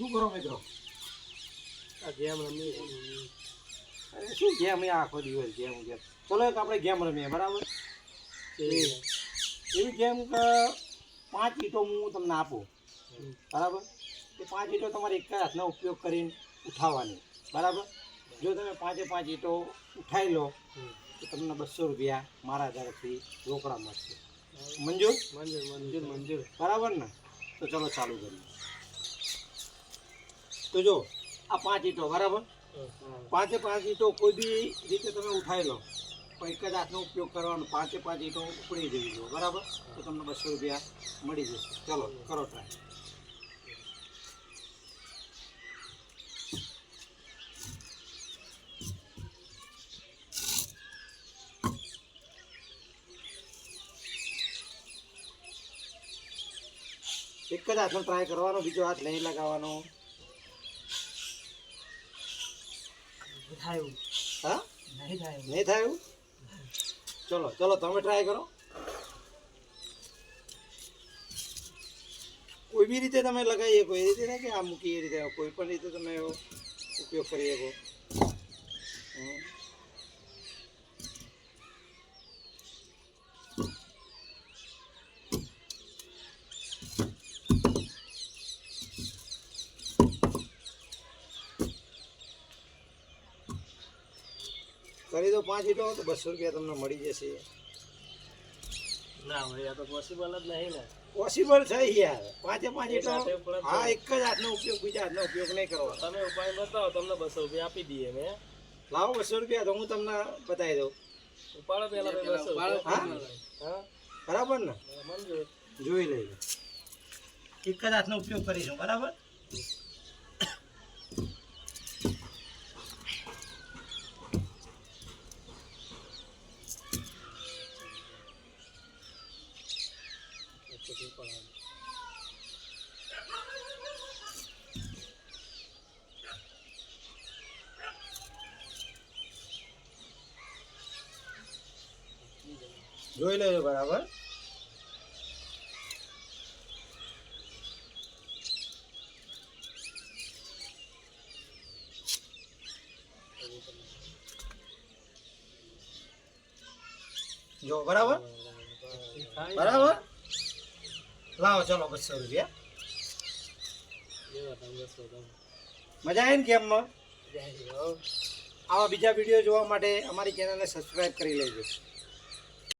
શું કરો મિત્રો? આ ગેમ રમી અરે શું ગેમ એ આખો દિવસ ગેમ ગેમ ચલો એક આપણે ગેમ રમીએ બરાબર? એવી ગેમ કે પાંચ ઈંટો હું તમને આપું. બરાબર? એ પાંચ ઈંટો તમારે એક હાથનો ઉપયોગ કરીને ઉઠાવવાની. બરાબર? જો તમે પાંચે પાંચ ઈંટો ઉઠાવી લો તો તમને બસો રૂપિયા મારા તરફથી રોકડા મળશે. મંજૂર? મંજૂર મંજૂર મંજૂર. બરાબર ને? તો ચલો ચાલુ કરીએ. તો જો આ પાંચ ઈંટો બરાબર? પાંચે પાંચ ઈંટો કોઈ બી રીતે તમે ઉઠાવી લો. પણ એક જ હાથનો ઉપયોગ કરવાનો પાંચે પાંચ ઈંટો ઉપડી જવી જોઈએ બરાબર? તો તમને બસો રૂપિયા મળી જશે. ચલો કરો ટ્રાય એક જ હાથનો ટ્રાય કરવાનો બીજો હાથ નહીં લગાવવાનો. થાય હા? નહીં થાય નહીં થાય એવું? ચલો ચલો તમે ટ્રાય કરો. કોઈ બી રીતે તમે લગાવી શકો એ રીતે નહીં કે આ મૂકી એ રીતે કોઈ પણ રીતે તમે ઉપયોગ કરી શકો હમ. કરી દો પાંચ ઈટો તો બસો રૂપિયા તમને મળી જશે. ના ભાઈ આ તો પોસિબલ જ નહીં ને. પોસિબલ છે યાર. પાંચે પાંચ ઈટો. હા એક જ હાથનો ઉપયોગ બીજા હાથનો ઉપયોગ નહીં કરવો તમે ઉપાય બતાવો તમને બસો રૂપિયા આપી દઈએ મેં લાવો બસો રૂપિયા તો હું તમને બતાવી દઉં. ઉપાડો પેલા બસો હા? હા? બરાબર ને? જોઈ લઈએ. એક જ હાથનો ઉપયોગ કરીશું બરાબર? જોઈ લેજો બરાબર. જો બરાબર? બરાબર? લાવો ચલો બસો રૂપિયા. મજા આવી ને ગેમમાં આવા બીજા વીડિયો જોવા માટે અમારી ચેનલને સબસ્ક્રાઈબ કરી લેજો.